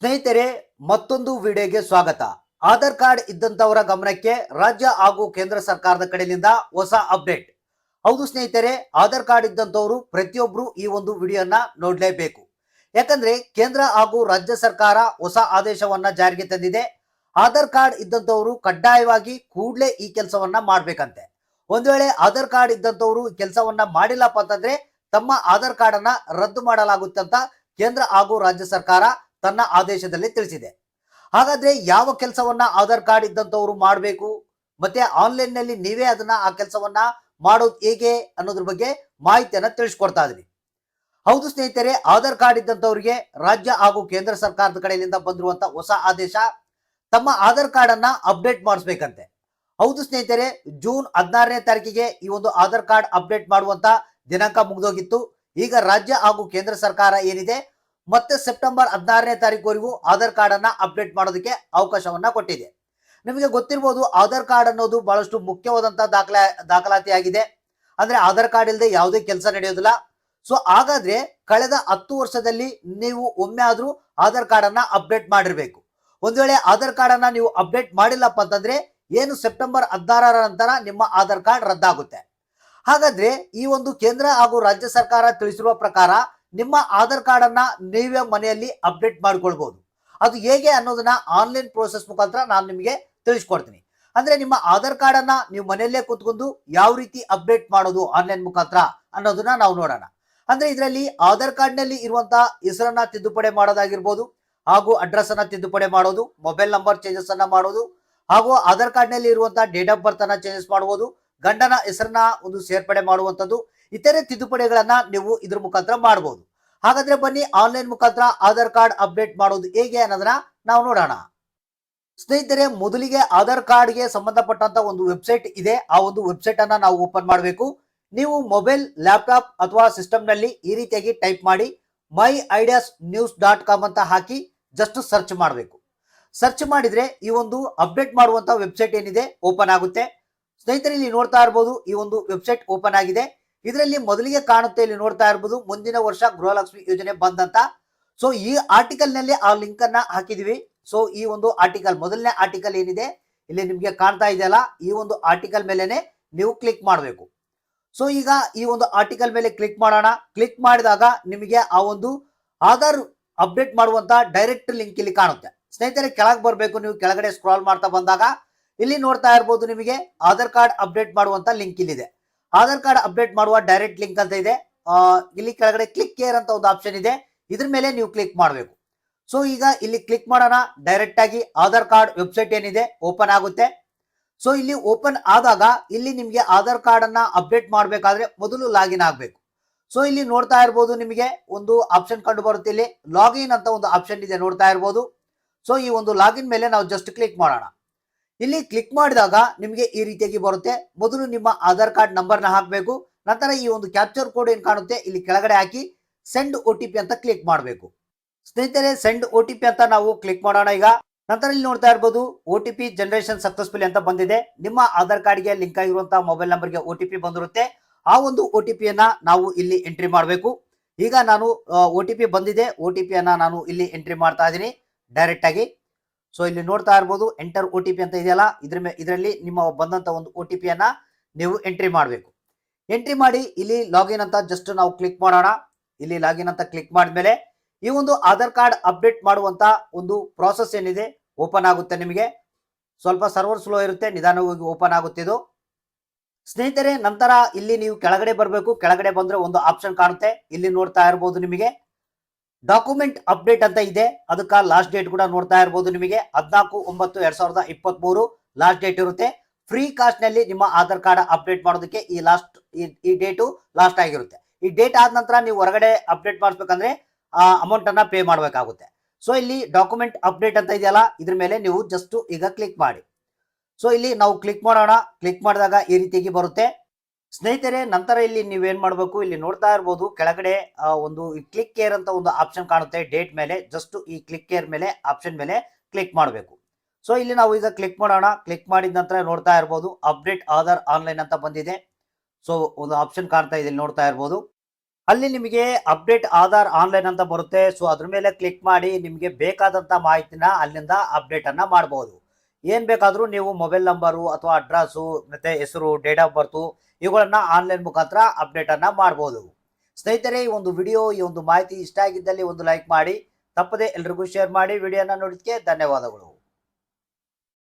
ಸ್ನೇಹಿತರೆ, ಮತ್ತೊಂದು ವಿಡಿಯೋಗೆ ಸ್ವಾಗತ. ಆಧಾರ್ ಕಾರ್ಡ್ ಇದ್ದಂತವರ ಗಮನಕ್ಕೆ ರಾಜ್ಯ ಹಾಗೂ ಕೇಂದ್ರ ಸರ್ಕಾರದ ಕಡೆಯಿಂದ ಹೊಸ ಅಪ್ಡೇಟ್. ಹೌದು ಸ್ನೇಹಿತರೆ, ಆಧಾರ್ ಕಾರ್ಡ್ ಇದ್ದಂತವರು ಪ್ರತಿಯೊಬ್ಬರು ಈ ಒಂದು ವಿಡಿಯೋನ ನೋಡ್ಲೇಬೇಕು. ಯಾಕಂದ್ರೆ ಕೇಂದ್ರ ಹಾಗೂ ರಾಜ್ಯ ಸರ್ಕಾರ ಹೊಸ ಆದೇಶವನ್ನ ಜಾರಿಗೆ ತಂದಿದೆ. ಆಧಾರ್ ಕಾರ್ಡ್ ಇದ್ದಂತವರು ಕಡ್ಡಾಯವಾಗಿ ಕೂಡಲೇ ಈ ಕೆಲಸವನ್ನ ಮಾಡ್ಬೇಕಂತೆ. ಒಂದ್ ವೇಳೆ ಆಧಾರ್ ಕಾರ್ಡ್ ಇದ್ದಂತವರು ಈ ಕೆಲಸವನ್ನ ಮಾಡಿಲ್ಲಪ್ಪ ಅಂತಂದ್ರೆ ತಮ್ಮ ಆಧಾರ್ ಕಾರ್ಡ್ ಅನ್ನ ರದ್ದು ಮಾಡಲಾಗುತ್ತಂತ ಕೇಂದ್ರ ಹಾಗೂ ರಾಜ್ಯ ಸರ್ಕಾರ ತನ್ನ ಆದೇಶದಲ್ಲಿ ತಿಳಿಸಿದೆ. ಹಾಗಾದ್ರೆ ಯಾವ ಕೆಲಸವನ್ನ ಆಧಾರ್ ಕಾರ್ಡ್ ಇದ್ದಂಥವ್ರು ಮಾಡಬೇಕು? ಮತ್ತೆ ಆನ್ಲೈನ್ನಲ್ಲಿ ನೀವೇ ಅದನ್ನ ಆ ಕೆಲಸವನ್ನ ಮಾಡೋದು ಹೇಗೆ ಅನ್ನೋದ್ರ ಬಗ್ಗೆ ಮಾಹಿತಿಯನ್ನ ತಿಳಿಸ್ಕೊಡ್ತಾ ಇದೀನಿ ಹೌದು ಸ್ನೇಹಿತರೆ, ಆಧಾರ್ ಕಾರ್ಡ್ ಇದ್ದಂತವರಿಗೆ ರಾಜ್ಯ ಹಾಗೂ ಕೇಂದ್ರ ಸರ್ಕಾರದ ಕಡೆಯಿಂದ ಬಂದಿರುವಂತ ಹೊಸ ಆದೇಶ ತಮ್ಮ ಆಧಾರ್ ಕಾರ್ಡ್ ಅನ್ನ ಅಪ್ಡೇಟ್ ಮಾಡಿಸ್ಬೇಕಂತೆ. ಹೌದು ಸ್ನೇಹಿತರೆ, ಜೂನ್ ಹದಿನಾರನೇ ತಾರೀಕಿಗೆ ಈ ಒಂದು ಆಧಾರ್ ಕಾರ್ಡ್ ಅಪ್ಡೇಟ್ ಮಾಡುವಂತ ದಿನಾಂಕ ಮುಗಿದೋಗಿತ್ತು. ಈಗ ರಾಜ್ಯ ಹಾಗೂ ಕೇಂದ್ರ ಸರ್ಕಾರ ಏನಿದೆ ಮತ್ತೆ ಸೆಪ್ಟೆಂಬರ್ ಹದಿನಾರನೇ ತಾರೀಕುವರೆಗೂ ಆಧಾರ್ ಕಾರ್ಡ್ ಅನ್ನ ಅಪ್ಡೇಟ್ ಮಾಡೋದಕ್ಕೆ ಅವಕಾಶವನ್ನ ಕೊಟ್ಟಿದೆ. ನಿಮಗೆ ಗೊತ್ತಿರ್ಬೋದು ಆಧಾರ್ ಕಾರ್ಡ್ ಅನ್ನೋದು ಬಹಳಷ್ಟು ಮುಖ್ಯವಾದಂತಹ ದಾಖಲಾ ದಾಖಲಾತಿ ಆಗಿದೆ ಅಂದ್ರೆ ಆಧಾರ್ ಕಾರ್ಡ್ ಇಲ್ಲದೆ ಯಾವುದೇ ಕೆಲಸ ನಡೆಯೋದಿಲ್ಲ. ಸೊ ಹಾಗಾದ್ರೆ ಕಳೆದ ಹತ್ತು ವರ್ಷದಲ್ಲಿ ನೀವು ಒಮ್ಮೆ ಆದ್ರೂ ಆಧಾರ್ ಕಾರ್ಡ್ ಅನ್ನ ಅಪ್ಡೇಟ್ ಮಾಡಿರ್ಬೇಕು. ಒಂದ್ ವೇಳೆ ಆಧಾರ್ ಕಾರ್ಡ್ ಅನ್ನ ನೀವು ಅಪ್ಡೇಟ್ ಮಾಡಿಲ್ಲಪ್ಪ ಅಂತಂದ್ರೆ ಏನು ಸೆಪ್ಟೆಂಬರ್ ಹದಿನಾರರ ನಂತರ ನಿಮ್ಮ ಆಧಾರ್ ಕಾರ್ಡ್ ರದ್ದಾಗುತ್ತೆ. ಹಾಗಾದ್ರೆ ಈ ಒಂದು ಕೇಂದ್ರ ಹಾಗೂ ರಾಜ್ಯ ಸರ್ಕಾರ ತಿಳಿಸಿರುವ ಪ್ರಕಾರ ನಿಮ್ಮ ಆಧಾರ್ ಕಾರ್ಡ್ ಅನ್ನ ನೀವೇ ಮನೆಯಲ್ಲಿ ಅಪ್ಡೇಟ್ ಮಾಡ್ಕೊಳ್ಬಹುದು ಅದು ಹೇಗೆ ಅನ್ನೋದನ್ನ ಆನ್ಲೈನ್ ಪ್ರೋಸೆಸ್ ಮುಖಾಂತರ ನಾನು ನಿಮಗೆ ತಿಳಿಸ್ಕೊಡ್ತೀನಿ. ಅಂದ್ರೆ ನಿಮ್ಮ ಆಧಾರ್ ಕಾರ್ಡ್ ನೀವು ಮನೆಯಲ್ಲೇ ಕೂತ್ಕೊಂಡು ಯಾವ ರೀತಿ ಅಪ್ಡೇಟ್ ಮಾಡೋದು ಆನ್ಲೈನ್ ಮುಖಾಂತರ ಅನ್ನೋದನ್ನ ನಾವು ನೋಡೋಣ. ಅಂದ್ರೆ ಇದರಲ್ಲಿ ಆಧಾರ್ ಕಾರ್ಡ್ನಲ್ಲಿ ಇರುವಂತಹ ಹೆಸರನ್ನ ತಿದ್ದುಪಡಿ ಮಾಡೋದಾಗಿರ್ಬೋದು, ಹಾಗೂ ಅಡ್ರೆಸ್ ಅನ್ನ ತಿದ್ದುಪಡಿ ಮಾಡೋದು, ಮೊಬೈಲ್ ನಂಬರ್ ಚೇಂಜಸ್ ಅನ್ನ ಮಾಡೋದು, ಹಾಗೂ ಆಧಾರ್ ಕಾರ್ಡ್ನಲ್ಲಿ ಡೇಟ್ ಆಫ್ ಬರ್ತ್ ಅನ್ನ ಚೇಂಜಸ್ ಮಾಡಬಹುದು ಗಂಡನ ಹೆಸರನ್ನ ಒಂದು ಸೇರ್ಪಡೆ ಮಾಡುವಂಥದ್ದು, ಇತರೆ ತಿದ್ದುಪಡಿಗಳನ್ನ ನೀವು ಇದ್ರ ಮುಖಾಂತರ ಮಾಡಬಹುದು ಹಾಗಾದ್ರೆ ಬನ್ನಿ, ಆನ್ಲೈನ್ ಮುಖಾಂತರ ಆಧಾರ್ ಕಾರ್ಡ್ ಅಪ್ಡೇಟ್ ಮಾಡೋದು ಹೇಗೆ ಅನ್ನೋದನ್ನ ನಾವು ನೋಡೋಣ. ಸ್ನೇಹಿತರೆ, ಮೊದಲಿಗೆ ಆಧಾರ್ ಕಾರ್ಡ್ಗೆ ಸಂಬಂಧಪಟ್ಟಂತ ಒಂದು ವೆಬ್ಸೈಟ್ ಇದೆ. ಆ ಒಂದು ವೆಬ್ಸೈಟ್ ಅನ್ನ ನಾವು ಓಪನ್ ಮಾಡಬೇಕು. ನೀವು ಮೊಬೈಲ್, ಲ್ಯಾಪ್ಟಾಪ್ ಅಥವಾ ಸಿಸ್ಟಮ್ನಲ್ಲಿ ಈ ರೀತಿಯಾಗಿ ಟೈಪ್ ಮಾಡಿ my ideas news dot com ಅಂತ ಹಾಕಿ ಜಸ್ಟ್ ಸರ್ಚ್ ಮಾಡಬೇಕು. ಸರ್ಚ್ ಮಾಡಿದ್ರೆ ಈ ಒಂದು ಅಪ್ಡೇಟ್ ಮಾಡುವಂತ ವೆಬ್ಸೈಟ್ ಏನಿದೆ, ಓಪನ್ ಆಗುತ್ತೆ. ಸ್ನೇಹಿತರೆ ಇಲ್ಲಿ ನೋಡ್ತಾ ಇರ್ಬೋದು ಈ ಒಂದು ವೆಬ್ಸೈಟ್ ಓಪನ್ ಆಗಿದೆ. ಇದರಲ್ಲಿ ಮೊದಲಿಗೆ ಕಾಣುತ್ತೆ ಇಲ್ಲಿ ನೋಡ್ತಾ ಇರ್ಬೋದು ಮುಂದಿನ ವರ್ಷ ಗೃಹಲಕ್ಷ್ಮಿ ಯೋಜನೆ ಬಂದಂತ. ಸೊ ಈ ಆರ್ಟಿಕಲ್ನಲ್ಲಿ ಆ ಲಿಂಕ್ ಅನ್ನ ಹಾಕಿದೀವಿ. ಸೊ ಈ ಒಂದು ಆರ್ಟಿಕಲ್ ಮೊದಲನೇ ಆರ್ಟಿಕಲ್ ಏನಿದೆ ಇಲ್ಲಿ ನಿಮ್ಗೆ ಕಾಣ್ತಾ ಇದೆಯಲ್ಲ, ಈ ಒಂದು ಆರ್ಟಿಕಲ್ ಮೇಲೆನೆ ನೀವು ಕ್ಲಿಕ್ ಮಾಡಬೇಕು. ಸೊ ಈಗ ಈ ಒಂದು ಆರ್ಟಿಕಲ್ ಮೇಲೆ ಕ್ಲಿಕ್ ಮಾಡೋಣ. ಕ್ಲಿಕ್ ಮಾಡಿದಾಗ ನಿಮಗೆ ಆ ಒಂದು ಆಧಾರ್ ಅಪ್ಡೇಟ್ ಮಾಡುವಂತ ಡೈರೆಕ್ಟ್ ಲಿಂಕ್ ಇಲ್ಲಿ ಕಾಣುತ್ತೆ. ಸ್ನೇಹಿತರೆ, ಕೆಳಗೆ ಬರಬೇಕು. ನೀವು ಕೆಳಗಡೆ ಸ್ಕ್ರಾಲ್ ಮಾಡ್ತಾ ಬಂದಾಗ ಇಲ್ಲಿ ನೋಡ್ತಾ ಇರ್ಬೋದು ನಿಮಗೆ ಆಧಾರ್ ಕಾರ್ಡ್ ಅಪ್ಡೇಟ್ ಮಾಡುವಂತ ಲಿಂಕ್ ಇಲ್ಲಿದೆ. ಆಧಾರ್ ಕಾರ್ಡ್ ಅಪ್ಡೇಟ್ ಮಾಡುವ ಡೈರೆಕ್ಟ್ ಲಿಂಕ್ ಅಂತ ಇದೆ. ಇಲ್ಲಿ ಕೆಳಗಡೆ ಕ್ಲಿಕ್ ಕೇರ್ ಅಂತ ಒಂದು ಆಪ್ಷನ್ ಇದೆ. ಇದ್ರ ಮೇಲೆ ನೀವು ಕ್ಲಿಕ್ ಮಾಡಬೇಕು. ಸೊ, ಈಗ ಇಲ್ಲಿ ಕ್ಲಿಕ್ ಮಾಡೋಣ. ಡೈರೆಕ್ಟ್ ಆಗಿ ಆಧಾರ್ ಕಾರ್ಡ್ ವೆಬ್ಸೈಟ್ ಏನಿದೆ, ಓಪನ್ ಆಗುತ್ತೆ. ಸೊ, ಇಲ್ಲಿ ಓಪನ್ ಆದಾಗ ಇಲ್ಲಿ ನಿಮಗೆ ಆಧಾರ್ ಕಾರ್ಡ್ ಅನ್ನ ಅಪ್ಡೇಟ್ ಮಾಡಬೇಕಾದ್ರೆ ಮೊದಲು ಲಾಗಿನ್ ಆಗಬೇಕು. ಸೊ, ಇಲ್ಲಿ ನೋಡ್ತಾ ಇರ್ಬೋದು ನಿಮಗೆ ಒಂದು ಆಪ್ಷನ್ ಕಂಡು ಬರುತ್ತೆ ಇಲ್ಲಿ. ಲಾಗಿನ್ ಅಂತ ಒಂದು ಆಪ್ಷನ್ ಇದೆ ನೋಡ್ತಾ ಇರ್ಬೋದು. ಸೊ, ಈ ಒಂದು ಲಾಗಿನ್ ಮೇಲೆ ನಾವು ಜಸ್ಟ್ ಕ್ಲಿಕ್ ಮಾಡೋಣ. ಇಲ್ಲಿ ಕ್ಲಿಕ್ ಮಾಡಿದಾಗ ನಿಮಗೆ ಈ ರೀತಿಯಾಗಿ ಬರುತ್ತೆ. ಮೊದಲು ನಿಮ್ಮ ಆಧಾರ್ ಕಾರ್ಡ್ ನಂಬರ್ನ ಹಾಕಬೇಕು. ನಂತರ ಈ ಒಂದು ಕ್ಯಾಪ್ಚರ್ ಕೋಡ್ ಏನು ಕಾಣುತ್ತೆ? ಇಲ್ಲಿ ಕೆಳಗಡೆ ಹಾಕಿ ಸೆಂಡ್ ಒ ಅಂತ ಕ್ಲಿಕ್ ಮಾಡಬೇಕು. ಸ್ನೇಹಿತರೆ ಸೆಂಡ್ ಒ ಅಂತ ನಾವು ಕ್ಲಿಕ್ ಮಾಡೋಣ ಈಗ. ನಂತರ ಇಲ್ಲಿ ನೋಡ್ತಾ ಇರ್ಬೋದು O T P generation successful ಅಂತ ಬಂದಿದೆ. ನಿಮ್ಮ ಆಧಾರ್ ಕಾರ್ಡ್ಗೆ ಲಿಂಕ್ ಆಗಿರುವಂತಹ ಮೊಬೈಲ್ ನಂಬರ್ಗೆ ಒ ಟಿ ಪಿ ಬಂದಿರುತ್ತೆ. ಆ ಒಂದು ಒ ಟಿ ಪಿಯನ್ನ ನಾವು ಇಲ್ಲಿ ಎಂಟ್ರಿ ಮಾಡಬೇಕು. ಈಗ ನಾನು ಒ ಟಿ ಪಿ ಬಂದಿದೆ. ಒ ಟಿ ಪಿಯನ್ನ ನಾನು ಇಲ್ಲಿ ಎಂಟ್ರಿ ಮಾಡ್ತಾ ಇದ್ದೀನಿ. ಡೈರೆಕ್ಟ್ ಆಗಿ. ಸೊ ಇಲ್ಲಿ ನೋಡ್ತಾ ಇರ್ಬೋದು ಎಂಟರ್ ಒ ಅಂತ ಇದೆಯಲ್ಲ? ಇದ್ರ ಇದರಲ್ಲಿ ನಿಮ್ಮ ಬಂದಂತ ಒಂದು ಒ ಟಿ ನೀವು ಎಂಟ್ರಿ ಮಾಡಬೇಕು. ಎಂಟ್ರಿ ಮಾಡಿ, ಇಲ್ಲಿ ಲಾಗಿನ್ ಅಂತ ಜಸ್ಟ್ ನಾವು ಕ್ಲಿಕ್ ಮಾಡೋಣ. ಇಲ್ಲಿ ಲಾಗಿನ್ ಅಂತ ಕ್ಲಿಕ್ ಮಾಡಿದ್ಮೇಲೆ, ಈ ಒಂದು ಆಧಾರ್ ಕಾರ್ಡ್ ಅಪ್ಡೇಟ್ ಮಾಡುವಂತ ಒಂದು ಪ್ರೋಸೆಸ್ ಏನಿದೆ ಓಪನ್ ಆಗುತ್ತೆ ನಿಮಗೆ. ಸ್ವಲ್ಪ ಸರ್ವರ್ ಸ್ಲೋ ಇರುತ್ತೆ, ನಿಧಾನವಾಗಿ ಓಪನ್ ಆಗುತ್ತೆ ಇದು. ಸ್ನೇಹಿತರೆ, ನಂತರ ಇಲ್ಲಿ ನೀವು ಕೆಳಗಡೆ ಬರಬೇಕು. ಕೆಳಗಡೆ ಬಂದ್ರೆ ಒಂದು ಆಪ್ಷನ್ ಕಾಣುತ್ತೆ. ಇಲ್ಲಿ ನೋಡ್ತಾ ಇರಬಹುದು ನಿಮಗೆ. ಡಾಕ್ಯುಮೆಂಟ್ ಅಪ್ಡೇಟ್ ಅಂತ ಇದೆ. ಅದಕ್ಕೆ ಲಾಸ್ಟ್ ಡೇಟ್ ಕೂಡ ನೋಡ್ತಾ ಇರಬಹುದು ನಿಮಗೆ. ಹದಿನಾಲ್ಕು, ಒಂಬತ್ತು, ಎರಡ್ ಸಾವಿರದ ಇಪ್ಪತ್ತ್ ಮೂರು ಲಾಸ್ಟ್ ಡೇಟ್ ಇರುತ್ತೆ. ಫ್ರೀ ಕಾಸ್ಟ್ನಲ್ಲಿ ನಿಮ್ಮ ಆಧಾರ್ ಕಾರ್ಡ್ ಅಪ್ಡೇಟ್ ಮಾಡೋದಕ್ಕೆ ಈ ಲಾಸ್ಟ್ ಈ ಡೇಟು ಲಾಸ್ಟ್ ಆಗಿರುತ್ತೆ. ಈ ಡೇಟ್ ಆದ ನಂತರ ನೀವು ಹೊರಗಡೆ ಅಪ್ಡೇಟ್ ಮಾಡಿಸ್ಬೇಕಂದ್ರೆ, ಆ ಅಮೌಂಟ್ ಅನ್ನ ಪೇ ಮಾಡಬೇಕಾಗುತ್ತೆ. ಸೊ ಇಲ್ಲಿ ಡಾಕ್ಯುಮೆಂಟ್ ಅಪ್ಡೇಟ್ ಅಂತ ಇದೆಯಲ್ಲ, ಇದ್ರ ಮೇಲೆ ನೀವು ಜಸ್ಟ್ ಈಗ ಕ್ಲಿಕ್ ಮಾಡಿ. ಸೊ ಇಲ್ಲಿ ನಾವು ಕ್ಲಿಕ್ ಮಾಡೋಣ. ಕ್ಲಿಕ್ ಮಾಡಿದಾಗ ಈ ರೀತಿಯಾಗಿ ಬರುತ್ತೆ. ಸ್ನೇಹಿತರೆ, ನಂತರ ಇಲ್ಲಿ ನೀವೇನ್ ಮಾಡಬೇಕು? ಇಲ್ಲಿ ನೋಡ್ತಾ ಇರ್ಬೋದು, ಕೆಳಗಡೆ ಒಂದು ಕ್ಲಿಕ್ ಕೇರ್ ಅಂತ ಒಂದು ಆಪ್ಷನ್ ಕಾಣುತ್ತೆ ಡೇಟ್ ಮೇಲೆ. ಜಸ್ಟ್ ಈ ಕ್ಲಿಕ್ ಕೇರ್ ಮೇಲೆ ಆಪ್ಷನ್ ಮೇಲೆ ಕ್ಲಿಕ್ ಮಾಡಬೇಕು. ಸೊ ಇಲ್ಲಿ ನಾವು ಈಗ ಕ್ಲಿಕ್ ಮಾಡೋಣ. ಕ್ಲಿಕ್ ಮಾಡಿದ ನಂತರ ನೋಡ್ತಾ ಇರ್ಬೋದು ಅಪ್ಡೇಟ್ ಆಧಾರ್ ಆನ್ಲೈನ್ ಅಂತ ಬಂದಿದೆ. ಸೊ ಒಂದು ಆಪ್ಷನ್ ಕಾಣ್ತಾ ಇದೆ ನೋಡ್ತಾ ಇರ್ಬೋದು. ಅಲ್ಲಿ ನಿಮಗೆ ಅಪ್ಡೇಟ್ ಆಧಾರ್ ಆನ್ಲೈನ್ ಅಂತ ಬರುತ್ತೆ. ಸೊ ಅದ್ರ ಮೇಲೆ ಕ್ಲಿಕ್ ಮಾಡಿ, ನಿಮಗೆ ಬೇಕಾದಂತ ಮಾಹಿತಿನ ಅಲ್ಲಿಂದ ಅಪ್ಡೇಟ್ ಅನ್ನ ಮಾಡಬಹುದು ಏನ್ ಬೇಕಾದ್ರೂ ನೀವು ಮೊಬೈಲ್ ನಂಬರು ಅಥವಾ ಅಡ್ರೆಸ್ಸು ಮತ್ತೆ ಹೆಸರು ಡೇಟ್ ಆಫ್ ಬರ್ತು ಇವುಗಳನ್ನ ಆನ್ಲೈನ್ ಮುಖಾಂತರ ಅಪ್ಡೇಟ್ ಮಾಡ್ಬೋದು. ಸ್ನೇಹಿತರೆ, ಈ ಒಂದು ವಿಡಿಯೋ ಈ ಒಂದು ಮಾಹಿತಿ ಇಷ್ಟ ಆಗಿದ್ದಲ್ಲಿ ಒಂದು ಲೈಕ್ ಮಾಡಿ, ತಪ್ಪದೆ ಎಲ್ರಿಗೂ ಶೇರ್ ಮಾಡಿ ವಿಡಿಯೋನ ನೋಡಿದ್ದಕ್ಕೆ ಧನ್ಯವಾದಗಳು.